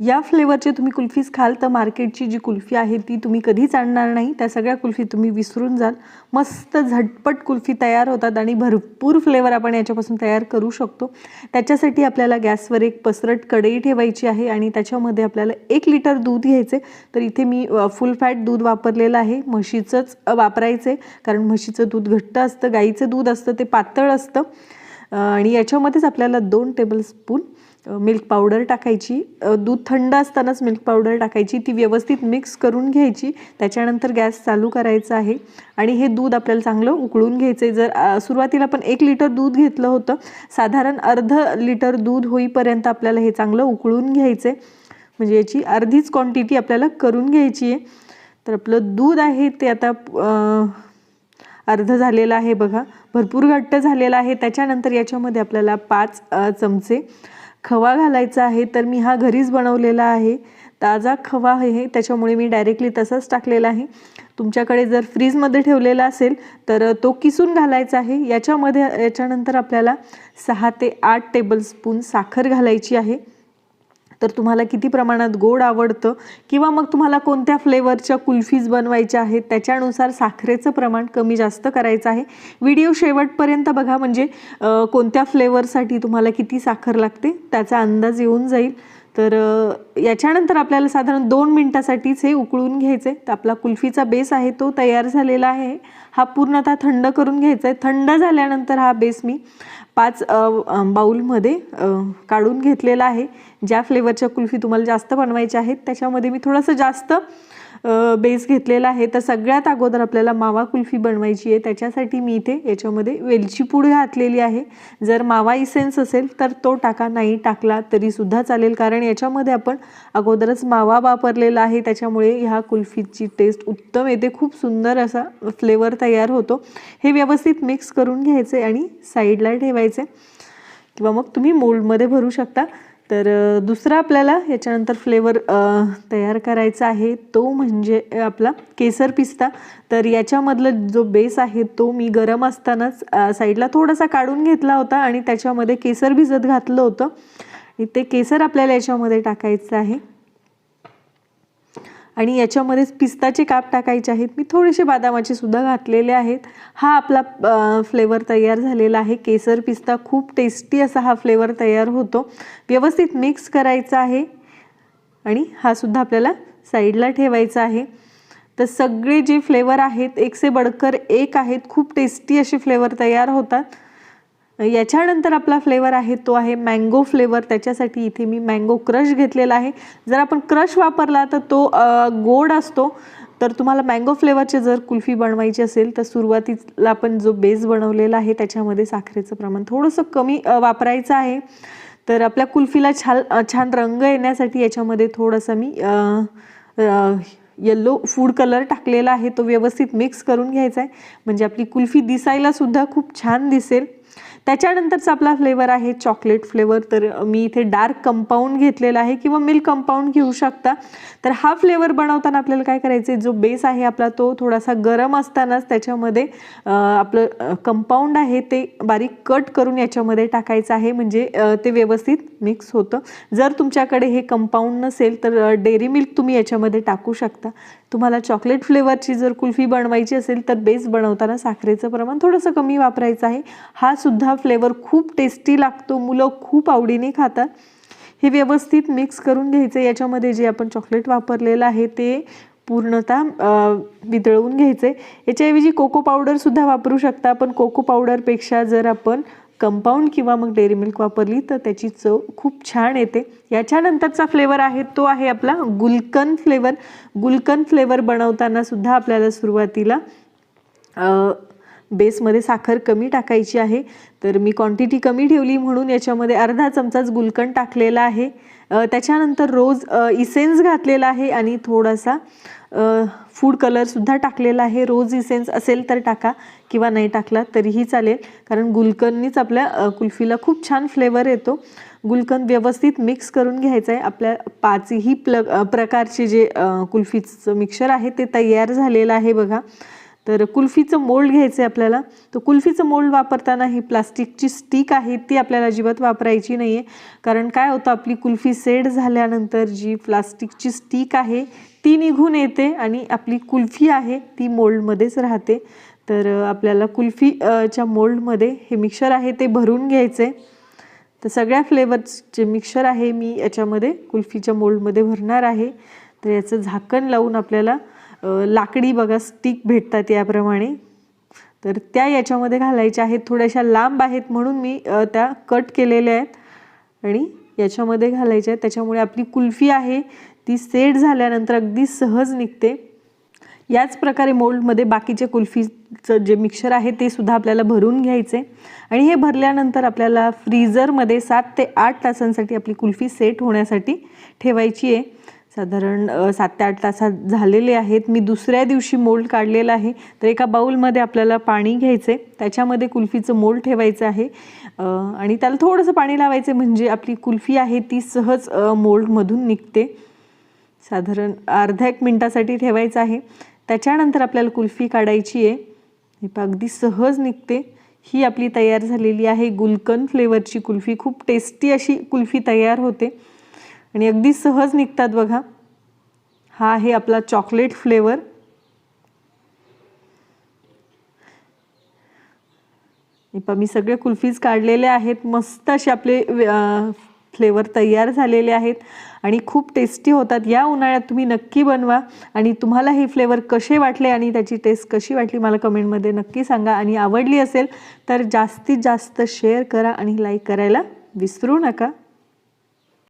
या फ्लेवरचे तुम्ही कुल्फीज खाल तर मार्केटची जी कुल्फी आहे ती तुम्ही कधीच आणणार नाही. त्या सगळ्या कुल्फी तुम्ही विसरून जाल. मस्त झटपट कुल्फी तयार होतात आणि भरपूर फ्लेवर आपण याच्यापासून तयार करू शकतो. त्याच्यासाठी आपल्याला गॅसवर एक पसरट कढई ठेवायची आहे आणि त्याच्यामध्ये आपल्याला एक लिटर दूध घ्यायचे तर इथे मी फुल फॅट दूध वापरलेलं आहे. म्हशीचंच वापरायचं आहे कारण म्हशीचं दूध घट्ट असतं गाईचं दूध असतं ते पातळ असतं. आणि याच्यामध्येच आपल्याला दोन टेबलस्पून मिल्क पावडर टाकायची. दूध थंड असतानाच मिल्क पावडर टाकायची. ती व्यवस्थित मिक्स करून घ्यायची. त्याच्यानंतर गॅस चालू करायचा आहे. आणि हे दूध आपल्याला चांगलं उकळून घ्यायचं आहे जर सुरुवातीला आपण एक लिटर दूध घेतलं होतं साधारण अर्ध लिटर दूध होईपर्यंत आपल्याला हे चांगलं उकळून घ्यायचं आहे म्हणजे याची अर्धीच क्वांटिटी आपल्याला करून घ्यायची आहे. तर आपलं दूध आहे ते आता अर्ध झालेलं आहे बघा. भरपूर घट्ट झालेलं आहे. त्याच्यानंतर याच्यामध्ये आपल्याला पाच चमचे खवा घालायचा आहे तर मी हा घरीच बनवलेला आहे. ताजा खवा आहे त्याच्यामुळे मी डायरेक्टली तसाच टाकलेला आहे. तुमच्याकडे जर फ्रीजमध्ये ठेवलेला असेल तर तो किसून घालायचा आहे. याच्यामध्ये याच्यानंतर आपल्याला सहा ते आठ टेबलस्पून साखर घालायची आहे. तर तुम्हाला किती प्रमाणात गोड आवडतं? किंवा मग तुम्हाला कोणत्या फ्लेवरच्या कुल्फीज बनवायच्या आहेत? त्याच्यानुसार साखरेचं प्रमाण कमी जास्त करायचं आहे. व्हिडिओ शेवटपर्यंत बघा म्हणजे कोणत्या फ्लेवरसाठी तुम्हाला किती साखर लागते? त्याचा अंदाज येऊन जाईल. तर याच्यानंतर आपल्याला साधारण दोन मिनटासाठीच हे उकळून घ्यायचे तर आपला कुल्फीचा बेस आहे तो तयार झालेला आहे. हा पूर्णतः थंड करून घ्यायचा आहे थंड झाल्यानंतर हा बेस मी पाच बाऊलमध्ये बाउलमध्ये काढून घेतलेला आहे. ज्या फ्लेवरच्या कुल्फी तुम्हाला जास्त बनवायच्या आहेत त्याच्यामध्ये मी थोडंसं जास्त बेस घेतलेला आहे. तर सगळ्यात अगोदर आपल्याला मावा कुल्फी बनवायची आहे. त्याच्यासाठी मी इथे याच्यामध्ये वेलची पूड घातलेली आहे. जर मावा इसेन्स असेल तर तो टाका. नाही टाकला तरीसुद्धा चालेल. कारण याच्यामध्ये आपण अगोदरच मावा वापरलेला आहे. त्याच्यामुळे ह्या कुल्फीची टेस्ट उत्तम येते. खूप सुंदर असा फ्लेवर तयार होतो. हे व्यवस्थित मिक्स करून घ्यायचे आणि साईडला ठेवायचे. किंवा मग तुम्ही मोल्डमध्ये भरू शकता. तर दुसरा आपल्याला याच्यानंतर फ्लेवर तयार करायचा आहे तो म्हणजे आपला केसर पिस्ता. तर याच्यामधलं जो बेस आहे तो मी गरम असतानाच साईडला थोडासा काढून घेतला होता आणि त्याच्यामध्ये केसर भिजत घातलं होतं. ते केसर आपल्याला याच्यामध्ये टाकायचं आहे. आणि याच्यामध्येच पिस्ताचे काप टाकायचे आहेत. मी थोडेसे बदामाचे सुद्धा घातलेले आहेत. हा आपला फ्लेवर तयार झालेला आहे. केसर पिस्ता खूप टेस्टी असा हा फ्लेवर तयार होतो. व्यवस्थित मिक्स करायचा आहे. आणि हा सुद्धा आपल्याला साईडला ठेवायचा आहे. तर सगळे जे फ्लेवर आहेत एक से बडकर एक आहेत खूप टेस्टी असे फ्लेवर तयार होतात. याच्यानंतर आपला फ्लेवर आहे तो आहे मँगो फ्लेवर त्याच्यासाठी इथे मी मँगो क्रश घेतलेला आहे. जर आपण क्रश वापरला तर तो गोड असतो. तर तुम्हाला मँगो फ्लेवरचे जर कुल्फी बनवायची असेल तर सुरुवातीला आपण जो बेस बनवलेला आहे त्याच्यामध्ये साखरेचं प्रमाण थोडंसं कमी वापरायचं आहे. तर आपल्या कुल्फीला छान छान रंग येण्यासाठी याच्यामध्ये थोडासा मी येल्लो फूड कलर टाकलेला आहे. तो व्यवस्थित मिक्स करून घ्यायचा आहे. म्हणजे आपली कुल्फी दिसायला सुद्धा खूप छान दिसेल. त्याच्यानंतरचा आपला फ्लेवर आहे चॉकलेट फ्लेवर तर मी इथे डार्क कंपाऊंड घेतलेला आहे किंवा मिल्क कंपाऊंड घेऊ शकता. तर हा फ्लेवर बनवताना आपल्याला काय करायचं आहे जो बेस आहे आपला तो थोडासा गरम असतानाच त्याच्यामध्ये आपलं कंपाऊंड आहे ते बारीक कट करून याच्यामध्ये टाकायचं आहे. म्हणजे ते व्यवस्थित मिक्स होतं. जर तुमच्याकडे हे कंपाऊंड नसेल तर डेअरी मिल्क तुम्ही याच्यामध्ये टाकू शकता. तुम्हाला चॉकलेट फ्लेवरची जर कुल्फी बनवायची असेल तर बेस बनवताना साखरेचं प्रमाण थोडंसं कमी वापरायचं आहे. हा सुद्धा फ्लेवर खूप टेस्टी लागतो. मुलं खूप आवडीने खातात. हे व्यवस्थित मिक्स करून घ्यायचं. याच्यामध्ये जे आपण चॉकलेट वापरलेलं आहे ते पूर्णतः वितळवून घ्यायचे याच्याऐवजी कोको पावडरसुद्धा वापरू शकता. पण कोको पावडरपेक्षा जर आपण कंपाऊंड किंवा मग डेअरी मिल्क वापरली तर त्याची चव खूप छान येते. याच्यानंतरचा फ्लेवर आहे तो आहे आपला गुलकन फ्लेवर गुलकन फ्लेवर बनवताना सुद्धा आपल्याला सुरुवातीला बेसमध्ये साखर कमी टाकायची आहे. तर मी क्वांटिटी कमी ठेवली म्हणून याच्यामध्ये अर्धा चमचाच गुलकंद टाकलेला आहे. त्याच्यानंतर रोज इसेन्स घातलेला आहे आणि थोडासा फूड कलरसुद्धा टाकलेला आहे. रोज इसेन्स असेल तर टाका किंवा नाही टाकला तरीही चालेल. कारण गुलकंदनीच आपल्या कुल्फीला खूप छान फ्लेवर येतो. गुलकंद व्यवस्थित मिक्स करून घ्यायचं आहे आपल्या पाचही प्ल प्रकारचे जे कुल्फीचं मिक्सर आहे ते तयार झालेलं आहे बघा. तर कुल्फीचं मोल्ड घ्यायचं आहे आपल्याला. तर कुल्फीचं मोल्ड वापरताना ही प्लास्टिकची स्टिक आहे ती आपल्याला अजिबात वापरायची नाही आहे कारण काय होतं आपली कुल्फी सेड झाल्यानंतर जी प्लास्टिकची स्टिक आहे ती निघून येते आणि आपली कुल्फी आहे ती मोल्डमध्येच राहते. तर आपल्याला कुल्फीच्या मोल्डमध्ये हे मिक्सर आहे ते भरून घ्यायचं आहे तर सगळ्या फ्लेवर्सचे मिक्सर आहे मी याच्यामध्ये कुल्फीच्या मोल्डमध्ये भरणार आहे. तर याचं झाकण लावून आपल्याला लाकडी बघा स्टिक भेटतात याप्रमाणे. तर त्या याच्यामध्ये घालायच्या आहेत. थोड्याशा लांब आहेत म्हणून मी त्या कट केलेल्या आहेत. आणि याच्यामध्ये घालायच्या आहेत. त्याच्यामुळे आपली कुल्फी आहे. ती सेट झाल्यानंतर अगदी सहज निघते. याच प्रकारे मोल्डमध्ये बाकीचे कुल्फीचं जे मिक्सर आहे ते सुद्धा आपल्याला भरून घ्यायचे. आणि हे भरल्यानंतर आपल्याला फ्रीजरमध्ये सात ते आठ तासांसाठी आपली कुल्फी सेट होण्यासाठी ठेवायची आहे. साधारण सात ते आठ तासात झालेले आहेत. मी दुसऱ्या दिवशी मोल्ड काढलेला आहे. तर एका बाऊलमध्ये आपल्याला पाणी घ्यायचं आहे त्याच्यामध्ये कुल्फीचं मोल्ड ठेवायचं आहे. आणि त्याला थोडंसं पाणी लावायचं म्हणजे आपली कुल्फी आहे ती सहज मोल्डमधून निघते. साधारण अर्ध्या एक मिनटासाठी ठेवायचं आहे. त्याच्यानंतर आपल्याला कुल्फी काढायची आहे. ही अगदी सहज निघते. ही आपली तयार झालेली आहे. गुलकन फ्लेवरची कुल्फी. खूप टेस्टी अशी कुल्फी तयार होते. आणि अगदी सहज निघतात बघा. हा आहे आपला चॉकलेट फ्लेवर हे मी सगळे कुल्फीज काढलेले आहेत. मस्त असे आपले फ्लेवर तयार झालेले आहेत. आणि खूप टेस्टी होतात. या उन्हाळ्यात तुम्ही नक्की बनवा. आणि तुम्हाला हे फ्लेवर कसे वाटले आणि त्याची टेस्ट कशी वाटली मला कमेंटमध्ये नक्की सांगा. आणि आवडली असेल तर जास्तीत जास्त शेअर करा आणि लाईक करायला विसरू नका.